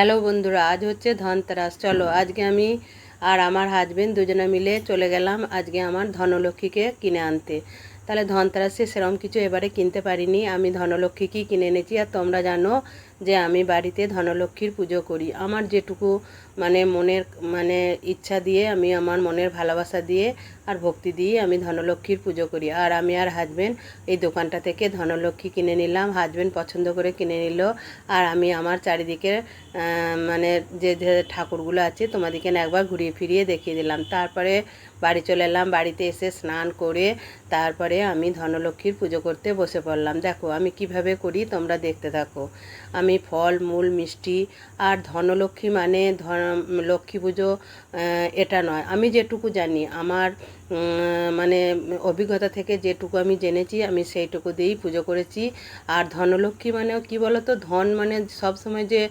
Hello বন্ধুরা, আজ হচ্ছে ধনতেরাস। চলো, আজকে আমি আর আমার হাজবেন্ড দুজনে মিলে চলে গেলাম আজকে আমার ধনলক্ষ্মীকে কিনে আনতে। তাহলে ধনতেরাসে সেরকম কিছু এবারে কিনতে পারিনি, আমি ধনলক্ষ্মীকেই কিনে এনেছি। আর তোমরা জানো যে আমি বাড়িতে ধনলক্ষ্মীর পুজো করি। আমার যেটুকু মানে মনের মানে ইচ্ছা দিয়ে আমি আমার মনের ভালোবাসা দিয়ে আর ভক্তি দিয়ে আমি ধনলক্ষ্মীর পুজো করি। আর আমি আর হাজবেন্ড এই দোকানটা থেকে ধনলক্ষ্মী কিনে নিলাম। হাজবেন্ড পছন্দ করে কিনে নিল। আর আমি আমার চারিদিকে মানে যে যে ঠাকুরগুলো আছে তোমাদেরকে একবার ঘুরিয়ে ফিরিয়ে দেখিয়ে দিলাম। তারপরে বাড়ি চলে এলাম, বাড়িতে এসে স্নান করে তারপরে আমি ধনলক্ষ্মীর পুজো করতে বসে পড়লাম। দেখো আমি কীভাবে করি তোমরা দেখতে থাকো। আমি ফল, মূল, মিষ্টি আর ধনলক্ষ্মী মানে ধন, লক্ষ্মী পুজো এটা নয়। আমি যেটুকু জানি, আমার মানে অভিজ্ঞতা থেকে যেটুকু আমি জেনেছি, আমি সেইটুকু দিয়েই পুজো করেছি। আর ধনলক্ষ্মী মানে কি বলতো? ধন মানে সবসময় যে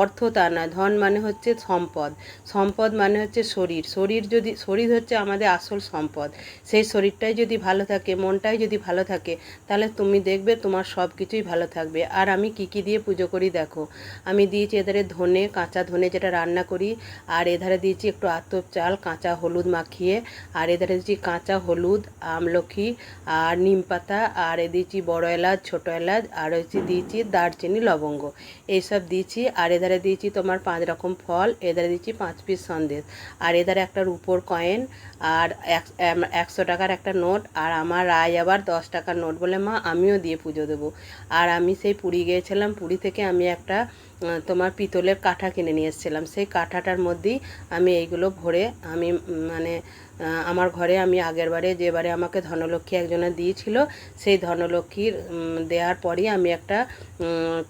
অর্থ তা না ধন মানে হচ্ছে সম্পদ। সম্পদ মানে হচ্ছে শরীর। শরীর যদি, শরীর হচ্ছে আমাদের আসল সম্পদ। সেই শরীরটাই যদি ভালো থাকে, মনটাই যদি ভালো থাকে, তাহলে তুমি দেখবে তোমার সব কিছুই ভালো থাকবে। আর আমি কি কি দিয়ে পুজো করি দেখো। আমি দিয়েছি এধারে ধনে, কাঁচা ধনে যেটা রান্না করি, আর এধারে দিয়েছি একটু আতপ চাল, কাঁচা হলুদ মাখিয়ে, আর এধারে দিচ্ছি কাঁচা হলুদ, আমলখি, আর নিম পাতা, আর এ দিয়েছি বড় এলাচ, ছোটো এলাচ, আর হচ্ছে দিয়েছি দারচিনি, লবঙ্গ। এইসব দিয়েছি আর এধারে দিয়েছি তোমার পাঁচ রকম ফল, এধারে দিয়েছি পাঁচ পিস সন্দেশ। আর এধারে একটা রুপোর কয়েন, আর এক- একশো টাকার একটা নোট, আর আমার রায় আবার দশ টাকার নোট বলে মা, আমিও দিয়ে পুজো দেবো। আর আমি সেই পুরী গিয়েছিলাম, পুরী থেকে আমি একটা তোমার পিতলের কাঠা কিনে নিয়ে এসেছিলাম। সেই কাঠাটার মধ্যেই আমি এইগুলো ভরে আমি মানে আমার ঘরে আমি আগের বারে যে বারে আমাকে ধনলক্ষ্মী একজনে দিয়েছিল, সেই ধনলক্ষ্মীর দেওয়ার পরই আমি একটা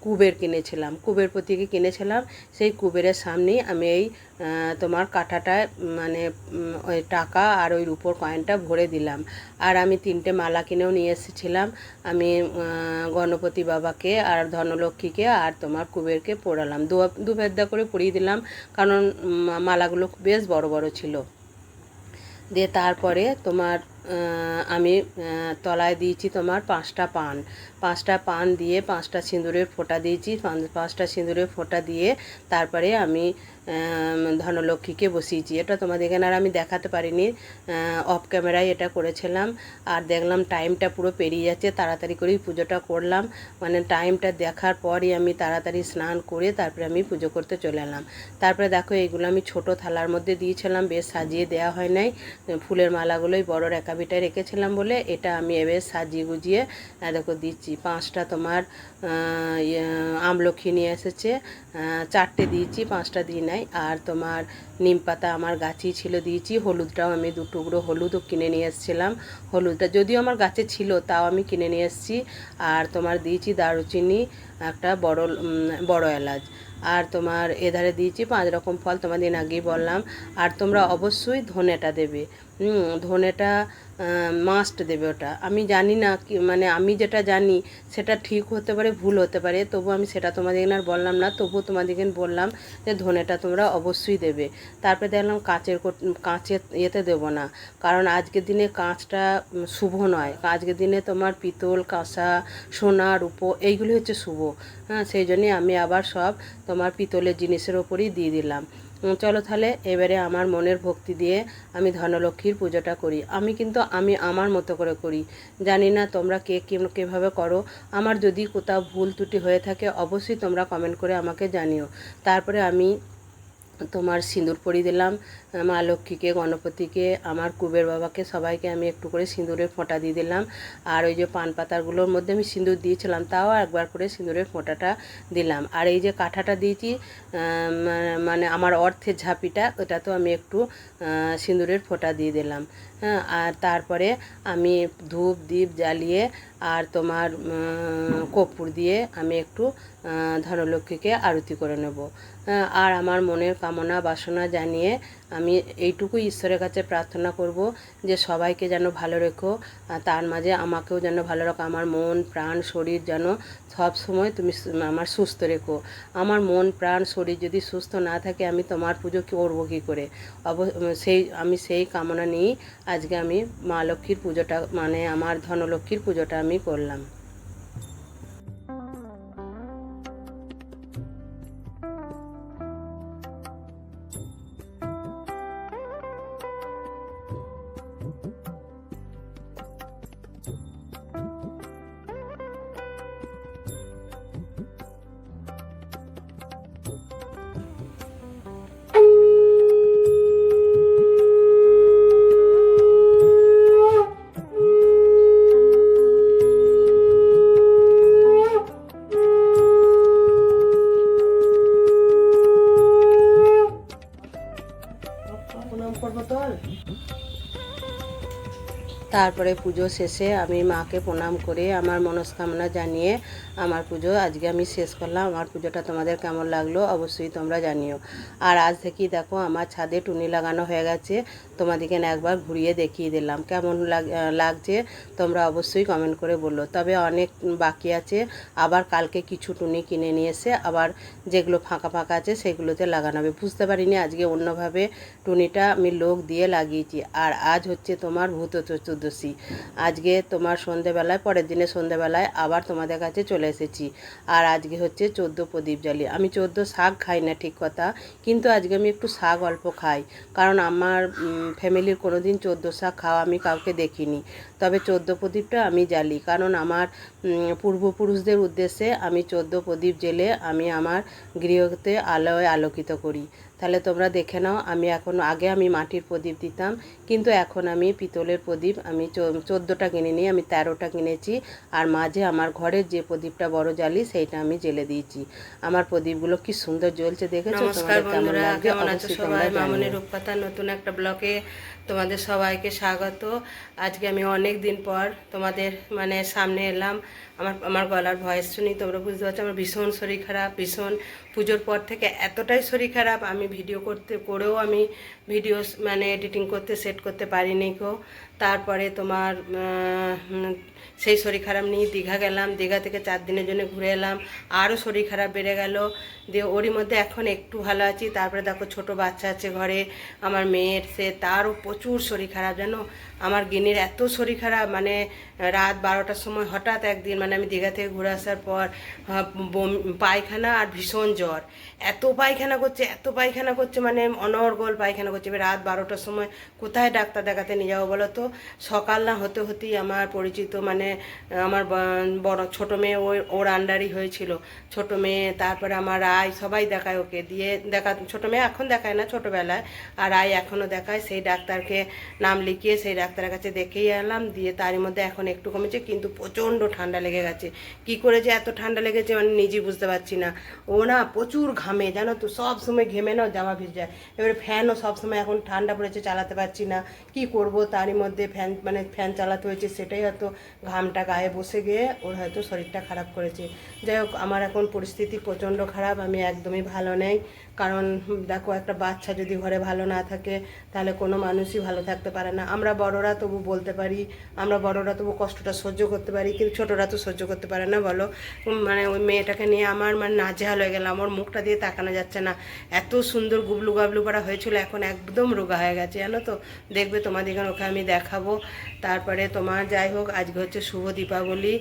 কুবের কিনেছিলাম। কুবের প্রতীকে কিনেছিলাম, সেই কুবেরের সামনেই আমি এই তোমার কাঁঠাটায় মানে ওই টাকা আর ওই রুপোর কয়েনটা ভরে দিলাম। আর আমি তিনটে মালা কিনেও নিয়ে এসেছিলাম। আমি গণপতি বাবাকে আর ধনলক্ষ্মীকে আর তোমার কুবেরকে পড়ালাম। দু দু ভেদ্দা করে পরিয়ে দিলাম, কারণ মালাগুলো বেশ বড় বড় ছিল। দিয়ে তারপরে তোমার আমি তলায় দিয়েছি তোমার পাঁচটা পান। পাঁচটা পান দিয়ে পাঁচটা সিঁদুরের ফোঁটা দিয়েছি। পাঁচটা সিঁদুরের ফোঁটা দিয়ে তারপরে আমি ধনলক্ষ্মীকে বসিয়েছি। এটা তোমাদের এখানে আর আমি দেখাতে পারিনি অফ ক্যামেরায় এটা করেছিলাম। আর দেখলাম টাইমটা পুরো পেরিয়ে যাচ্ছে, তাড়াতাড়ি করেই পুজোটা করলাম। মানে টাইমটা দেখার পরই আমি তাড়াতাড়ি স্নান করে তারপরে আমি পুজো করতে চলে এলাম। তারপরে দেখো এইগুলো আমি ছোট থালার মধ্যে দিয়েছিলাম, বেশ সাজিয়ে দেওয়া হয় নাই। ফুলের মালাগুলোই বড় রেকাবিটায় রেখেছিলাম বলে এটা আমি এবার সাজিয়ে গুজিয়ে দেখো দিচ্ছি। পাঁচটা তোমার ইয়ে, আমলখি নিয়ে এসেছে। চারটে দিয়েছি পাঁচটা দিই নাই। আর তোমার নিম পাতা আমার গাছেই ছিল দিয়েছি। হলুদটাও আমি দু টুকরো হলুদও কিনে নিয়ে এসেছিলাম। হলুদটা যদিও আমার গাছে ছিল তাও আমি কিনে নিয়ে এসেছি। আর তোমার দিয়েছি দারুচিনি একটা বড় বড় এলাচ। আর তোমার এধারে দিয়েছি পাঁচ রকম ফল তোমাদের আগেই বললাম। আর তোমরা অবশ্যই ধনেটা দেবে। ধনেটা মাস্ট দেবে ওটা। আমি জানি না কি মানে আমি যেটা জানি, সেটা ঠিক হতে পারে, ভুল হতে পারে, তবু আমি সেটা তোমাদের আর বললাম না, তবু তোমাদেরকে বললাম যে ধনেটা তোমরা অবশ্যই দেবে। তারপরে দেখলাম কাঁচের কাঁচের ইয়েতে দেবো না, কারণ আজকের দিনে কাঁচটা শুভ নয়। আজকের দিনে তোমার পিতল কাঁসা সোনা, রূপো এইগুলি হচ্ছে শুভ। হ্যাঁ সেই জন্যে আমি আবার সব তোমার পিতলের জিনিসের ওপরই দিয়ে দিলাম। চলো তাহলে এবারে আমার মনের ভক্তি দিয়ে আমি ধনলক্ষ্মীর পুজোটা করি। আমি কিন্তু, আমি আমার মতো করে করি। জানি না তোমরা কে কীভাবে করো। আমার যদি কোথাও ভুল ত্রুটি হয়ে থাকে, অবশ্যই তোমরা কমেন্ট করে আমাকে জানিও। তারপরে আমি তোমার সিঁদুর পরিয়ে দিলাম। মা লক্ষ্মীকে গণপতিকে আমার কুবের বাবাকে সবাইকে আমি একটু করে সিঁদুরের ফোঁটা দিয়ে দিলাম। আর ওই যে পান পাতাগুলোর মধ্যে আমি সিঁদুর দিয়েছিলাম তাও একবার করে সিঁদুরের ফোঁটাটা দিলাম। আর এই যে কাঁঠাটা দিয়েছি মানে আমার অর্থের ঝাঁপিটা ওটা তো আমি একটু সিঁদুরের ফোঁটা দিয়ে দিলাম। হ্যাঁ আর তারপরে আমি ধূপ দ্বীপ জ্বালিয়ে আর তোমার কর্পূর দিয়ে আমি একটু ধনলক্ষ্মীকে আরতি করে নেব। হ্যাঁ, আর আমার মনের কামনা বাসনা জানিয়ে আমি এইটুকুই ঈশ্বরের কাছে প্রার্থনা করব যে সবাইকে যেন ভালো রেখো তার মাঝে আমাকেও যেন ভালো রাখো, আমার মন, প্রাণ, শরীর যেন সব সময় তুমি আমার সুস্থ রেখো। আমার মন, প্রাণ, শরীর যদি সুস্থ না থাকে, আমি তোমার পুজো করব কী করে? অব, সেই, আমি সেই কামনা নিয়েই আজকে আমি মা লক্ষ্মীর পুজোটা মানে আমার ধনলক্ষ্মীর পুজোটা আমি করলাম। তারপরে পুজো শেষে আমি মাকে প্রণাম করে আমার মনস্কামনা জানিয়ে আমার পুজো আজকে আমি শেষ করলাম। আমার পুজোটা তোমাদের কেমন লাগল অবশ্যই তোমরা জানিও। আর আজ থেকেই দেখো আমার ছাদে টুনি লাগানো হয়ে গেছে। তোমাদেরকে একবার ঘুরিয়ে দেখিয়ে দিলাম। কেমন লাগ- লাগছে তোমরা অবশ্যই কমেন্ট করে বলল তবে অনেক বাকি আছে। আবার কালকে কিছু টুনি কিনে নিয়ে এসে আবার যেগুলো ফাঁকা ফাঁকা আছে সেগুলোতে লাগানো হবে। বুঝতে পারিনি আজকে অন্যভাবে টুনিটা আমি লোক দিয়ে লাগিয়েছি। আর আজ হচ্ছে তোমার ভূত চতুর্দশী। আজকে তোমার সন্ধেবেলায়, পরের দিনে সন্ধেবেলায় আবার তোমাদের কাছে চলে এসেছি। আর আজকে হচ্ছে চোদ্দ প্রদীপ জ্বালি। আমি চোদ্দ শাক খাই না, ঠিক কথা। কিন্তু আজকে আমি একটু শাক অল্প খাই। কারণ আমার ফ্যামিলির কোনো দিন চোদ্দ শাক খাওয়া আমি কাউকে দেখিনি। তবে চোদ্দ প্রদীপটা আমি জ্বালি। কারণ আমার পূর্বপুরুষদের উদ্দেশ্যে আমি চোদ্দ প্রদীপ জ্বেলে আমি আমার গৃহতে আলোয় আলোকিত করি। তাহলে তোমরা দেখে নাও আমি এখন আগে আমি মাটির প্রদীপ দিতাম কিন্তু এখন আমি পিতলের প্রদীপ আমি চোদ্দোটা কিনে নিই আমি তেরোটা কিনেছি আর মাঝে আমার ঘরের যে প্রদীপটা বড় জ্বালি সেইটা আমি জেলে দিয়েছি। আমার প্রদীপগুলো কি সুন্দর জ্বলছে দেখেছ? নমস্কার তোমাদের কেমন লাগছে? অবশ্যই সবাই? তোমরা মামনি নতুন একটা ব্লকে তোমাদের সবাইকে স্বাগত। আজকে আমি অনেক দিন পর তোমাদের মানে সামনে এলাম। আমার আমার গলার ভয়েস শুনি তোমরা বুঝতে পারছ, আমার ভীষণ শরীর খারাপ, ভীষণ পুজোর পর থেকে এতটাই শরীর খারাপ। আমি ভিডিও করতে, করেও আমি ভিডিও মানে এডিটিং করতে সেট করতে পারিনি কো তারপরে তোমার সেই শরীর খারাপ নিয়ে দীঘা গেলাম। দীঘা থেকে চার দিনের জন্য ঘুরে এলাম। আরও শরীর খারাপ বেড়ে গেল। দিয়ে ওরই মধ্যে এখন একটু ভালো আছি। তারপরে দেখো ছোট বাচ্চা আছে ঘরে। আমার মেয়ের সে, তারও প্রচুর শরীর খারাপ, জানো? আমার গিনির এত শরীর খারাপ মানে রাত বারোটার সময় হঠাৎ একদিন মানে আমি দীঘা থেকে ঘুরে আসার পর পায়খানা আর ভীষণ জ্বর। এত পায়খানা করছে, এত পায়খানা করছে মানে অনর্গল পায়খানা করছে। এবার রাত বারোটার সময় কোথায় ডাক্তার দেখাতে নিয়ে যাব বলো তো? সকাল না হতে হতেই আমার পরিচিত মানে আমার বড়, ছোট মেয়ে ওই, ওর আন্ডারই হয়েছিল। ছোট মেয়ে, তারপরে আমার রায় সবাই দেখায় ওকে। দিয়ে দেখা, ছোট মেয়ে এখন দেখায় না, ছোটবেলায়। আর রায় এখনও দেখায়, সেই ডাক্তারকে নাম লিখিয়ে, সেই ডাক্তারের কাছে দেখেই এলাম, দিয়ে তারই মধ্যে এখন একটু কমেছে, কিন্তু প্রচণ্ড ঠান্ডা লেগে গেছে। কি করে যে এত ঠান্ডা লেগেছে মানে নিজেই বুঝতে পারছি না। ও না প্রচুর ঘামে, জানো তো, সব সময় ঘেমে নাও জামা ভিজে যায়। এবারে ফ্যানও সব সময় এখন ঠান্ডা পড়েছে, চালাতে পারছি না। কি করব, তারই মধ্যে ফ্যান মানে ফ্যান চালাতে হয়েছে, সেটাই হয়তো ঘামটা গায়ে বসে গিয়ে ওর হয়তো শরীরটা খারাপ করেছে। যাই হোক, আমার এখন পরিস্থিতি প্রচণ্ড খারাপ, আমি একদমই ভালো নেই। কারণ, দেখো, একটা বাচ্চা যদি ঘরে ভালো না থাকে, তাহলে কোনো মানুষই ভালো থাকতে পারে না। আমরা বড়রা তবু বলতে পারি, আমরা বড়রা তবু কষ্টটা সহ্য করতে পারি, কিন্তু ছোটরা তো সহ্য করতে পারে না, বলো। মানে ওই মেয়েটাকে নিয়ে আমার মানে নাজেহাল হয়ে গেলাম আমার মুখটা দিয়ে তাকানো যাচ্ছে না। এত সুন্দর গুবলু গাবলু করা হয়েছিল, এখন একদম রোগা হয়ে গেছে, জানো তো। দেখবে তোমাদের এখানে, ওকে আমি দেখাবো। তারপরে তোমার যাই হোক, আজকে হচ্ছে শুভ দীপাবলি।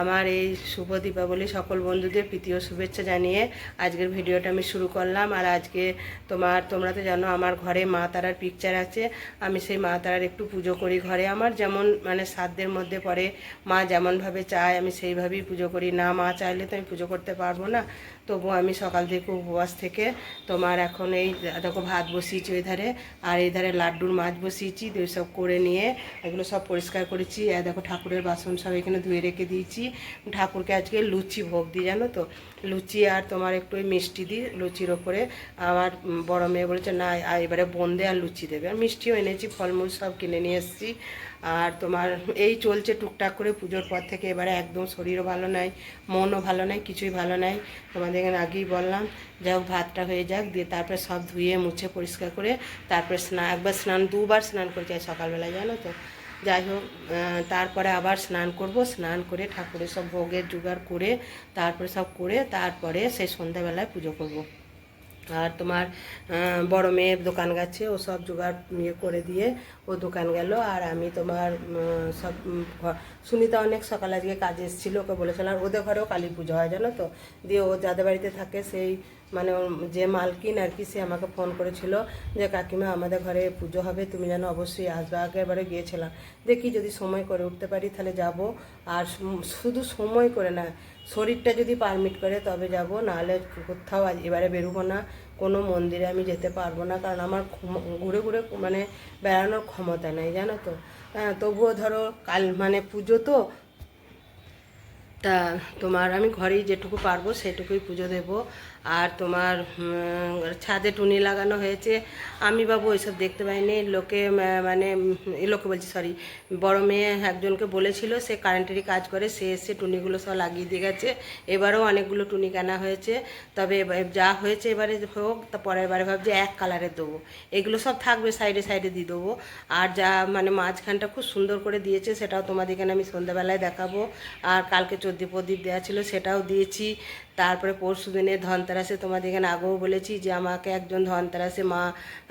আমার এই শুভ দীপাবলি সকল বন্ধুদের প্রীতীয় শুভেচ্ছা জানিয়ে আজকের ভিডিওটা আমি শুরু করলাম। আর আজকে তোমার, তোমরা তো জানো, আমার ঘরে মা তারার পিকচার আছে। আমি সেই মা তারার একটু পুজো করি ঘরে। আমার যেমন মানে সাধ্যের মধ্যে পড়ে, মা যেমনভাবে চায় আমি সেইভাবেই পুজো করি। না মা চাইলে তো আমি পুজো করতে পারব না। তবু আমি সকাল থেকে উপবাস থেকে তোমার এখন এই, দেখো ভাত বসিয়েছি ওই ধারে, আর এই ধারে লাড্ডুর মাছ বসিয়েছি, দিয়ে সব করে নিয়ে এগুলো সব পরিষ্কার করেছি, আর দেখো ঠাকুরের বাসন সব এখানে ধুয়ে রেখে দিয়েছি। ঠাকুরকে আজকে লুচি ভোগ দিই, জানো তো? লুচি আর তোমার একটু ওই মিষ্টি দিই, লুচির ওপরে আমার বড় মেয়ে বলেছে, না, এবারে বোন্দে আর লুচি দেবে। আর মিষ্টিও এনেছি, ফলমূল সব কিনে নিয়ে এসেছি। আর তোমার এই চলছে টুকটাক করে পুজোর পর থেকে এবারে একদম শরীরও ভালো নাই, মনও ভালো নাই, কিছুই ভালো নাই। তোমাদের এখানে আগেই বললাম যাই ভাতটা হয়ে যাক, দিয়ে তারপরে সব ধুয়ে, মুছে, পরিষ্কার করে তারপরে স্নান একবার স্নান, দুবার স্নান করেছি আজ সকালবেলায়, জানো তো। যাই হোক তারপরে আবার স্নান করব, স্নান করে ঠাকুরের সব ভোগের জোগাড় করে, তারপরে সব করে তারপরে সেই সন্ধ্যাবেলায় পুজো করব। আর তোমার বড় মেয়ের দোকান গেছে, ও সব জোগাড় ইয়ে করে দিয়ে ও দোকান গেল। আর আমি তোমার সব সুনিতা অনেক সকালে আজকে কাজে এসেছিল, ওকে বলেছিলাম ওদের ঘরেও কালী পুজো হয়, জানো তো? দিয়ে ও যাদের বাড়িতে থাকে, সেই মানে যে মালকিন আর কি, সে আমাকে ফোন করেছিল যে, কাকিমা, আমাদের ঘরে পুজো হবে, তুমি যেন অবশ্যই আসবে। আগেরবারে গিয়েছিলাম। দেখি যদি সময় করে উঠতে পারি, তাহলে যাব। আর শুধু সময় করে না শরীরটা যদি পারমিট করে তবে যাব, নাহলে কোথাও আজ এবারে বেরোবো না। কোনো মন্দিরে আমি যেতে পারব না, কারণ আমার ঘুরে ঘুরে মানে বেড়ানোর ক্ষমতা নেই, জানো তো? হ্যাঁ তবুও ধরো কাল মানে পুজো তো। তা তোমার আমি ঘরেই যেটুকু পারব সেটুকুই পুজো দেব। আর তোমার ছাদে টুনি লাগানো হয়েছে। আমি বাবু ওইসব দেখতে পাইনি। লোকে মানে লোকে বলছি সরি বড় মেয়ে একজনকে বলেছিল, সে কারেন্টেরই কাজ করে, সে এসে টুনিগুলো সব লাগিয়ে দিয়ে গেছে। এবারেও অনেকগুলো টুনি কেনা হয়েছে। তবে যা হয়েছে এবারে হোক, তা পরের বারে ভাবছি এক কালারের দেবো। এগুলো সব থাকবে সাইডে সাইডে দিয়ে দেবো। আর যা মানে মাঝখানটা খুব সুন্দর করে দিয়েছে, সেটাও তোমাদেরকে আমি সন্ধ্যাবেলায় দেখাবো। আর কালকে চোদ্দি প্রদীপ দেওয়া ছিল, সেটাও দিয়েছি। তারপরে পরশু দিনে ধনতেরাসে তোমাদের এখানে আগেও বলেছি যে আমাকে একজন ধনতেরাসে মা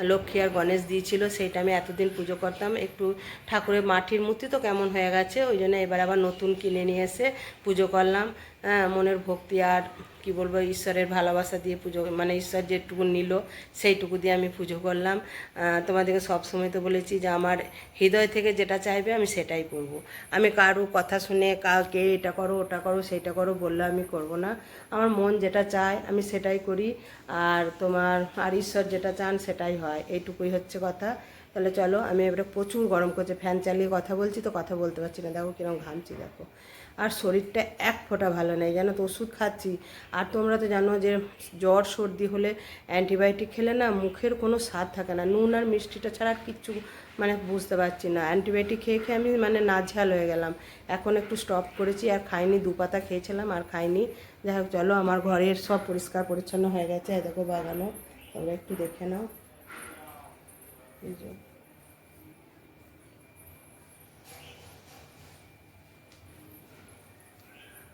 লক্ষ্মী আর গণেশ দিয়েছিল, সেইটা আমি এতদিন পুজো করতাম। একটু ঠাকুরের মাটির মূর্তি তো কেমন হয়ে গেছে, ওই জন্য এবার আবার নতুন কিনে নিয়ে এসে পুজো করলাম। হ্যাঁ মনের ভক্তি আর কি বলব, ঈশ্বরের ভালোবাসা দিয়ে পুজো মানে ঈশ্বর যেটুকু নিল, সেইটুকু দিয়ে আমি পুজো করলাম। তোমাদেরকে সবসময় তো বলেছি যে আমার হৃদয় থেকে যেটা চাইবে আমি সেটাই করব। আমি কারও কথা শুনে কাউকে এটা করো, ওটা করো, সেইটা করো, বললে আমি করব না। আমার মন যেটা চায় আমি সেটাই করি, আর তোমার, আর ঈশ্বর যেটা চান সেটাই হয়। এইটুকুই হচ্ছে কথা। তাহলে চলো, আমি এবারে প্রচুর গরম করছে, ফ্যান চালিয়ে কথা বলছি, তো কথা বলতে পারছি না। দেখো কীরকম ঘামছি, দেখো। আর শরীরটা এক ফোঁটা ভালো নেই। জানো তো, ওষুধ খাচ্ছি। আর তোমরা তো জানো যে জ্বর, সর্দি হলে অ্যান্টিবায়োটিক খেলে না মুখের কোনো স্বাদ থাকে না। নুন আর মিষ্টিটা ছাড়া কিচ্ছু মানে বুঝতে পারছি না। অ্যান্টিবায়োটিক খেয়ে খেয়ে আমি মানে নাঝাল হয়ে গেলাম। এখন একটু স্টপ করেছি আর খাইনি, দু পাতা খেয়েছিলাম আর খাইনি। যাই হোক, চলো, আমার ঘরের সব পরিষ্কার পরিচ্ছন্ন হয়ে গেছে। দেখো বাগানো তোমরা একটু দেখে নাও। এই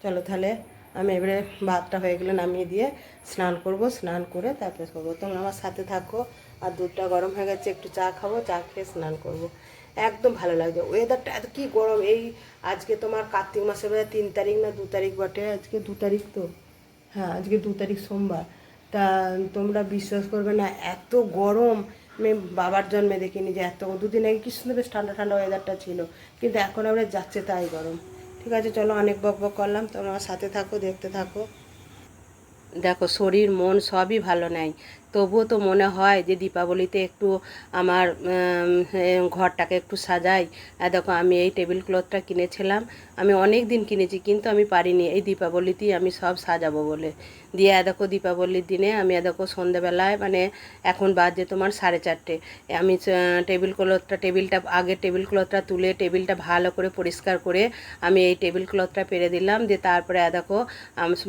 চলো তাহলে আমি এবারে ভাতটা হয়ে গেলে নামিয়ে দিয়ে স্নান করব, স্নান করে তারপরে করব তোমরা আমার সাথে থাকো আর দুধটা গরম হয়ে গেছে, একটু চা খাব, চা খেয়ে স্নান করব। একদম ভালো লাগছে ওয়েদারটা এত কি গরম, এই আজকে তোমার কার্তিক মাসের বোধহয় তিন তারিখ না দু তারিখ বটে? আজকে দু তারিখ তো। হ্যাঁ আজকে দু তারিখ সোমবার। তা তোমরা বিশ্বাস করবে না, এত গরম। আমি বাবার জন্মে দেখিনি যে এত দুদিন আগে কি সুন্দর বেশ ঠান্ডা ঠান্ডা ওয়েদারটা ছিল, কিন্তু এখন আমরা যাচ্ছে তাই গরম। ঠিক আছে, চলো অনেক বক বক করলাম, তোমরা সাথে থাকো, দেখতে থাকো। দেখো, শরীর, মন সবই ভালো নেই। তবুও তো মনে হয় যে দীপাবলিতে একটু আমার ঘরটাকে একটু সাজাই। দেখো, আমি এই টেবিল ক্লথটা কিনেছিলাম। আমি অনেক দিন কিনেছি, কিন্তু আমি পারিনি। এই দীপাবলিতেই আমি সব সাজাবো বলে। দিয়ে এ দেখো দীপাবলির দিনে আমি এ দেখো সন্ধেবেলায় মানে এখন বাজে তোমার সাড়ে চারটে। আমি টেবিল ক্লথটা, টেবিলটা, আগে টেবিল ক্লথটা তুলে টেবিলটা ভালো করে পরিষ্কার করে আমি এই টেবিল ক্লথটা পেরে দিলাম। দিয়ে তারপরে এ দেখো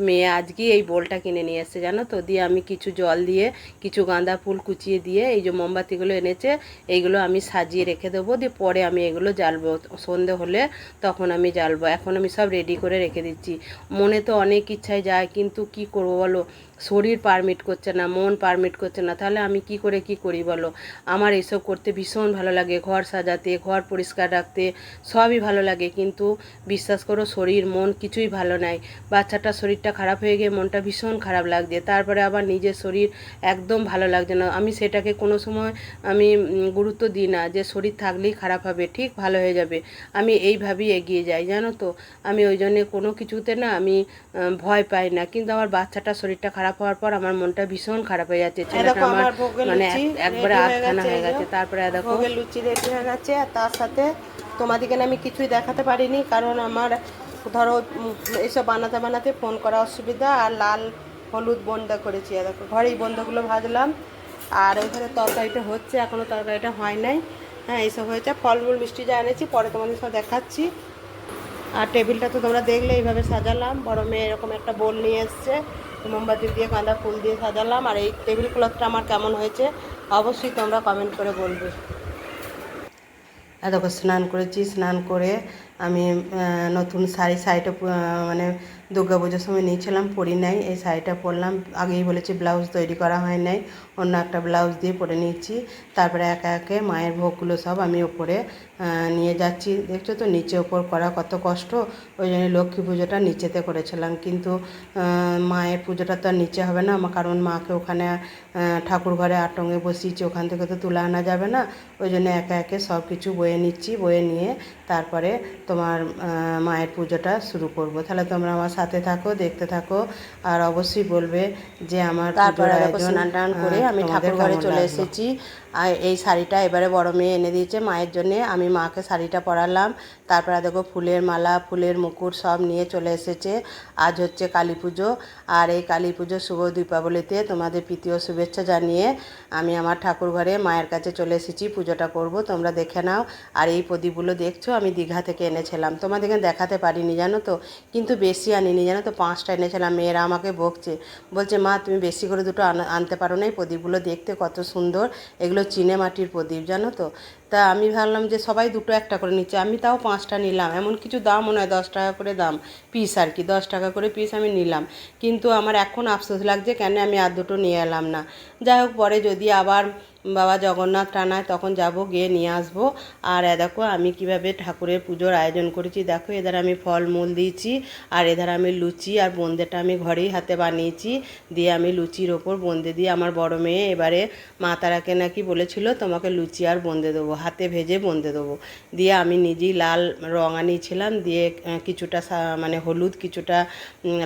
মেয়ে আজকে এই বোলটা কিনে নিয়ে এসেছে, জানো তো? দিয়ে আমি কিছু জল দিয়ে, কিছু গাঁদা ফুল কুচিয়ে দিয়ে, এই যে মোমবাতিগুলো এনেছে, এইগুলো আমি সাজিয়ে রেখে দেবো। দিয়ে পরে আমি এগুলো জ্বালবো। সন্ধে হলে তখন আমি জ্বালবো। এখন আমি সব রেডি করে রেখে দিচ্ছি। মনে তো অনেক ইচ্ছায় যায়, কিন্তু কি করব বলো? শরীর পারমিট করছে না, মন পারমিট করছে না, তাহলে আমি কি করে কি করি বলো? আমার এসব করতে ভীষণ ভালো লাগে, ঘর সাজাতে, ঘর পরিষ্কার রাখতে, সবই ভালো লাগে, কিন্তু বিশ্বাস করো শরীর, মন কিছুই ভালো নাই। বাচ্চাটার শরীরটা খারাপ হয়ে গিয়ে মনটা ভীষণ খারাপ লাগছে, তারপরে আবার নিজের শরীর একদম ভালো লাগছে না। আমি সেটাকে কোনো সময় আমি গুরুত্ব দিই না যে শরীর থাকলেই খারাপ হবে, ঠিক ভালো হয়ে যাবে। আমি এইভাবেই এগিয়ে যাই, জানো তো? আমি ওই জন্যে কোনো কিছুতে না আমি ভয় পাই না, কিন্তু আমার বাচ্চাটার শরীরটা খারাপ হওয়ার পর আমার মনটা ভীষণ খারাপ হয়ে যাচ্ছে ছেলেটা আমার মানে এক- একবারে আটখানা হয়ে গেছে তারপরে দেখো। লুচি রেডি হয়ে গেছে আর তার সাথে তোমাদেরকে আমি কিছুই দেখাতে পারিনি কারণ আমার ধরো উম, এইসব বানাতে বানাতে ফোন করা অসুবিধা আর লাল হলুদ বন্ধা করেছি দেখো ঘরেই বন্ধাগুলো ভাজলাম আর ওইখানে তরকারিটা হচ্ছে এখনও তরকারিটা হয় নাই হ্যাঁ এইসব হয়েছে ফলমূল মিষ্টি যা এনেছি পরে তোমাদের সব দেখাচ্ছি আর টেবিলটা তো তোমরা দেখলে এইভাবে সাজালাম বড় মেয়ে এরকম একটা বোল নিয়ে এসছে মোমবাতি দিয়ে গাঁদা ফুল দিয়ে সাজালাম আর এই টেবিল ক্লথটা আমার কেমন হয়েছে অবশ্যই তোমরা কমেন্ট করে বলবে। দেখো, স্নান করেছি, স্নান করে আমি নতুন শাড়ি, শাড়িটা মানে পুজোর সময় নিয়েছিলাম, পরি নাই, এই শাড়িটা পরলাম, আগেই বলেছি ব্লাউজ তৈরি করা হয় নাই, অন্য একটা ব্লাউজ দিয়ে পরে নিচ্ছি তারপরে একে একে মায়ের ভোগগুলো সব আমি ওপরে নিয়ে যাচ্ছি, দেখছ তো, নিচে ওপর করা কত কষ্ট, ওই জন্য লক্ষ্মী পুজোটা নিচেতে করেছিলাম, কিন্তু মায়ের পুজোটা তো আর নিচে হবে না, কারণ মাকে ওখানে ঠাকুর ঘরে আটঙ্গে বসিয়েছি ওখান থেকে তো তুলে আনা যাবে না। ওই জন্য একে একে সব কিছু বয়ে নিচ্ছি বয়ে নিয়ে তারপরে তোমার মায়ের পুজোটা শুরু করব। তাহলে তোমরা আমার সাথে থাকো দেখতে থাকো আর অবশ্যই বলবে যে আমার তারপরে স্নান টান করে আমি ঠাকুর ঘরে চলে এসেছি। আর এই শাড়িটা এবারে বড় মেয়ে এনে দিয়েছে মায়ের জন্যে। আমি মাকে শাড়িটা পরালাম। তারপরে দেখো ফুলের মালা, ফুলের মুকুট সব নিয়ে চলে এসেছে। আজ হচ্ছে কালী পুজো। আর এই কালী পুজো শুভ দীপাবলিতে তোমাদের প্রীতীয় শুভেচ্ছা জানিয়ে আমি আমার ঠাকুর ঘরে মায়ের কাছে চলে এসেছি। পুজোটা করব, তোমরা দেখে নাও। আর এই প্রদীপগুলো দেখছ, আমি দীঘা থেকে এনেছিলাম। তোমাদেরকে দেখাতে পারিনি, জানো তো? কিন্তু বেশি আনিনি, জানো তো? পাঁচটা এনেছিলাম, মেয়েরা আমাকে বকছে। বলছে, মা, তুমি বেশি করে দুটো আনা- আনতে পারো না। এই প্রদীপগুলো দেখতে কত সুন্দর। এগুলো চিনে মাটির প্রদীপ, জানো তো? তা আমি ভাবলাম যে সবাই দুটো একটা করে নিচ্ছে, আমি তাও পাঁচটা নিলাম। এমন কিছু দামও নয় দশ টাকা করে দাম পিস আর কি, দশ টাকা করে পিস আমি নিলাম। কিন্তু আমার এখন আফসোস লাগছে কেন আমি আর দুটো নিয়ে এলাম না। যাই হোক, পরে যদি আবার বাবা জগন্নাথ টানায় তখন যাব, গিয়ে নিয়ে আসব। আর এ দেখো, আমি কীভাবে ঠাকুরের পুজোর আয়োজন করেছি। দেখো এদের আমি ফলমূল দিয়েছি, আর এধার আমি লুচি আর বোঁদেটা আমি ঘরেই হাতে বানিয়েছি। দিয়ে আমি লুচির ওপর বোঁদে দিয়ে আমার বড় মেয়ে এবারে মা তারাকে নাকি বলেছিল, তোমাকে লুচি আর বোঁদে দেবো, হাতে ভেজে বোঁদে দেবো। দিয়ে আমি নিজেই লাল রং আনিয়েছিলাম, দিয়ে কিছুটা মানে হলুদ, কিছুটা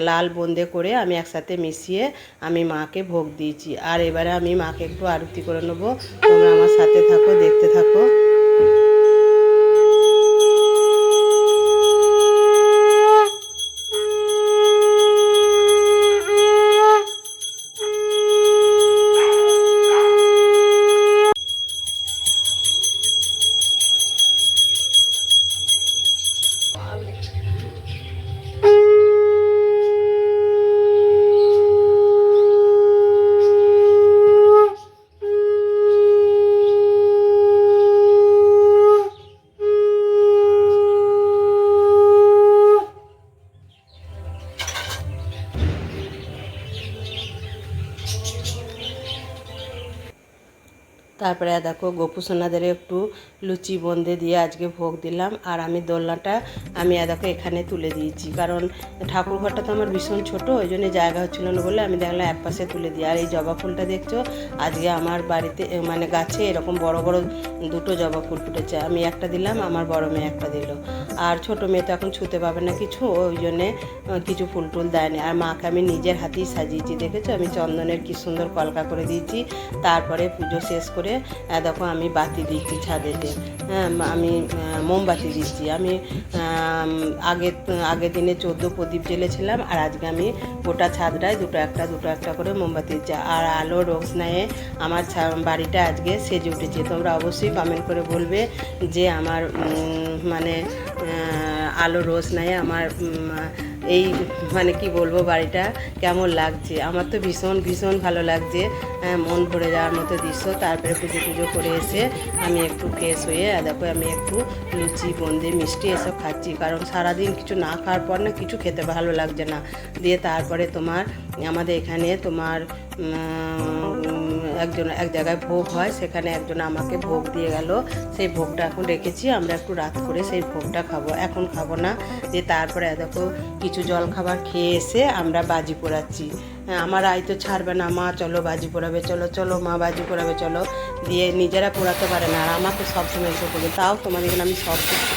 লাল বোঁদে করে আমি একসাথে মিশিয়ে আমি মাকে ভোগ দিয়েছি। আর এবারে আমি মাকে একটু আরতি করে নেব। তোমরা আমার সাথে থাকো দেখতে থাকো। তারপরে দেখো গোপু সোনাদের একটু লুচি বন্দে দিয়ে আজকে ভোগ দিলাম। আর আমি দোলনাটা আমি দেখো এখানে তুলে দিয়েছি। কারণ ঠাকুর ঘরটা তো আমার ভীষণ ছোট, ওই জন্য জায়গা হচ্ছিল না বলে আমি দেখলাম এক পাশে তুলে দিই। আর এই জবা ফুলটা দেখছ? আজকে আমার বাড়িতে মানে গাছে এরকম বড় বড় দুটো জবা ফুল ফুটেছে। আমি একটা দিলাম, আমার বড় মেয়ে একটা দিল। আর ছোট মেয়ে তো এখন ছুতে পাবে না কিছু, ওই জন্যে কিছু ফুল টুল দেয়নি। আর মাকে আমি নিজের হাতেই সাজিয়েছি, দেখেছ? আমি চন্দনের কি সুন্দর কলকা করে দিয়েছি। তারপরে পুজো শেষ করে দেখো আমি বাতি দিচ্ছি ছাদেতে হ্যাঁ আমি মোমবাতি দিচ্ছি। আমি আম, আগে আগের দিনে চোদ্দ প্রদীপ জ্বেলেছিলাম আর আজকে আমি গোটা ছাদটায় দুটো একটা দুটো একটা করে মোমবাতি দিচ্ছি। আর আলো রোশনায়ে আমার বাড়িটা আজকে সেজে উঠেছে। তোমরা অবশ্যই কমেন্ট করে বলবে যে আমার মানে আলো রোশনায়ে আমার এই মানে কি বলব বাড়িটা কেমন লাগছে? আমার তো ভীষণ ভীষণ ভালো লাগছে। হ্যাঁ, মন ভরে যাওয়ার মতো দৃশ্য। তারপরে পুজো টুজো করে এসে আমি একটু ফ্রেশ হয়ে দেখো আমি একটু লুচি বন্দি মিষ্টি এসব খাচ্ছি। কারণ সারাদিন কিছু না খাওয়ার পর না কিছু খেতে ভালো লাগছে না। দিয়ে তারপরে তোমার আমাদের এখানে তোমার একজন এক জায়গায় ভোগ হয় সেখানে একজন আমাকে ভোগ দিয়ে গেল। সেই ভোগটা এখন রেখেছি আমরা একটু রাত করে সেই ভোগটা খাব। এখন খাব না যে তারপরে দেখো কিছু জল খাবার খেয়ে এসে আমরা বাজি পোড়াচ্ছি। হ্যাঁ, আমার আই তো ছাড়বে না মা চলো বাজি পোড়াবে চলো চলো মা বাজি পোড়াবে চলো। দিয়ে নিজেরা পোড়াতে পারে না আর আমাকে সবসময় এসে করবে তাও তোমাদের আমি সব কিছু